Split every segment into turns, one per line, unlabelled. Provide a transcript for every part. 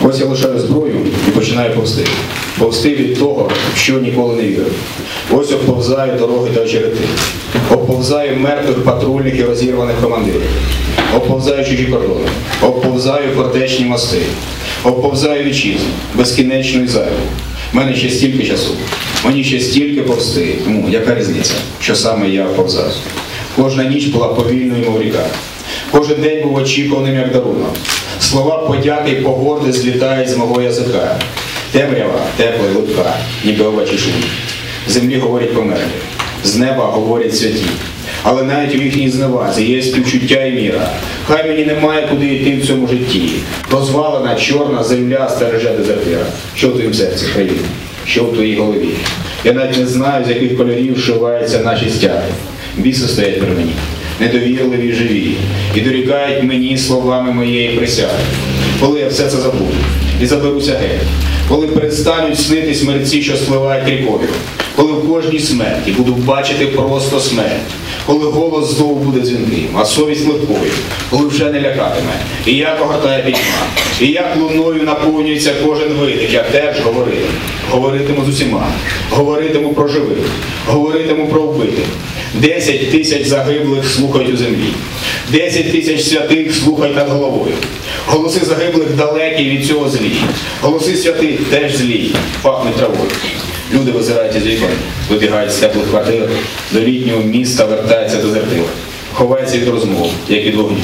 Ось я лишаю зброю і починаю повсти. Повсти від того, що ніколи не вірив. Ось обповзаю дороги та очерети. Обповзаю мертвих патрульних і розірваних командирів. Обповзаю чужі кордони. Обповзаю фортечні мости. Обповзаю вітчизну, безкінечну і зайву. У мене ще стільки часу. Мені ще стільки повсти. Тому яка різниця, що саме я повзаю? Кожна ніч була повільною, мов ріка. Кожен день був очікуваним як дарунок. Слова подяки й погорди злітають з мого язика. Темрява, тепла й липка, ніби овечі шум. Землі говорять померлі, з неба говорять святі. Але навіть у їхній зневазі є співчуття і міра. Хай мені немає куди йти в цьому житті. Розвалена чорна земля стереже дезертира. Що в твоїм серці, країна? Що в твоїй голові? Я навіть не знаю, з яких кольорів вшиваються наші стяги. Біси стоять при мені, недовірливі живі, і дорікають мені словами моєї присяги. Коли я все це забуду і заберуся геть, коли перестануть снитись мерці, що спливають рікою, коли в кожній смерті буду бачити просто смерть, коли голос знову буде дзвінким, а совість легкою, коли вже не лякатиме, і як огортає пітьма, і як луною наповнюється кожен видих, я теж говоритиму. Говоритиму з усіма, говоритиму про живих, говоритиму про вбитих. Десять тисяч загиблих слухають у землі, десять тисяч святих слухають над головою. Голоси загиблих далекі від цього злі. Голоси святих теж злі, пахнуть травою. Люди визирають із вікон, вибігають з теплих квартир, до літнього міста вертаються дезертир. Ховається від розмов, як від вогню.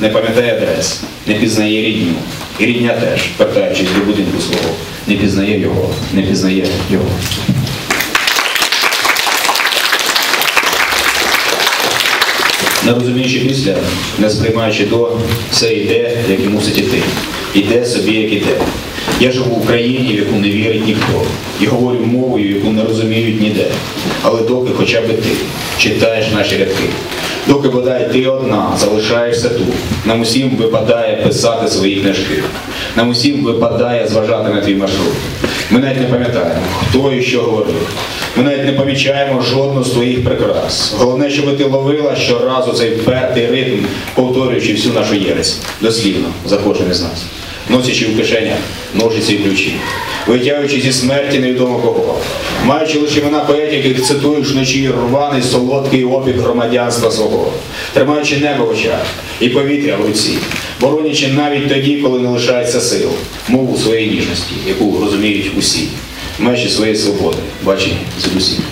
Не пам'ятає адрес, не пізнає рідню. І рідня теж, вертаючись до будинку свого, не пізнає його, не пізнає його. Не розуміючи після, не сприймаючи до, все йде, як і мусить іти. Іде собі, як іде. Я живу в Україні, в яку не вірить ніхто, і говорю мовою, яку не розуміють ніде. Але доки хоча б ти читаєш наші рядки, доки бодай ти одна залишаєшся тут, нам усім випадає писати свої книжки, нам усім випадає зважати на твій маршрут. Ми навіть не пам'ятаємо, хто і що говорив. Ми навіть не помічаємо жодну з твоїх прикрас. Головне, щоб ти ловила щоразу цей впертий ритм, повторюючи всю нашу єресь, дослівно за кожним із нас, носячи в кишенях ножиці і ключі, витягуючи зі смерті невідомо кого, маючи лише імена поетів, яких цитуєш вночі рваний солодкий опік громадянства свого, тримаючи небо в очах і повітря в руці, боронячи навіть тоді, коли не лишається сил, мову своєї ніжності, яку розуміють усі межі своєї свободи, бачені звідусіль.